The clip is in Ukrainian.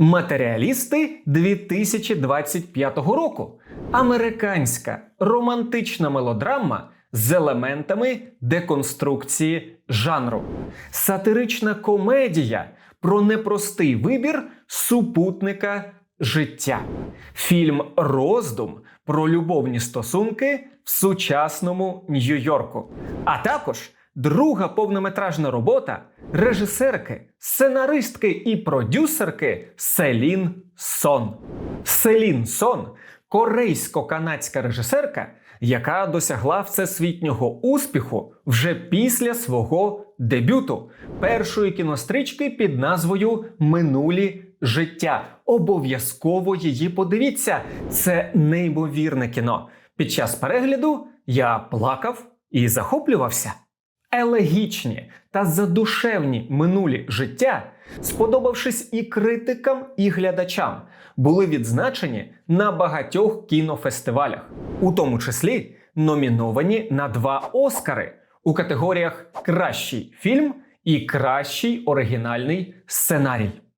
Матеріалісти 2025 року. Американська романтична мелодрама з елементами деконструкції жанру. Сатирична комедія про непростий вибір супутника життя. Фільм Роздум про любовні стосунки в сучасному Нью-Йорку. А також друга повнометражна робота режисерки, сценаристки і продюсерки Селін Сон. Селін Сон корейсько-канадська режисерка, яка досягла всесвітнього успіху вже після свого дебюту першої кінострічки під назвою Минулі життя. Обов'язково її подивіться. Це неймовірне кіно. Під час перегляду я плакав і захоплювався. Елегічні та задушевні минулі життя, сподобавшись і критикам, і глядачам, були відзначені на багатьох кінофестивалях, у тому числі номіновані на два Оскари у категоріях Кращий фільм і кращий оригінальний сценарій.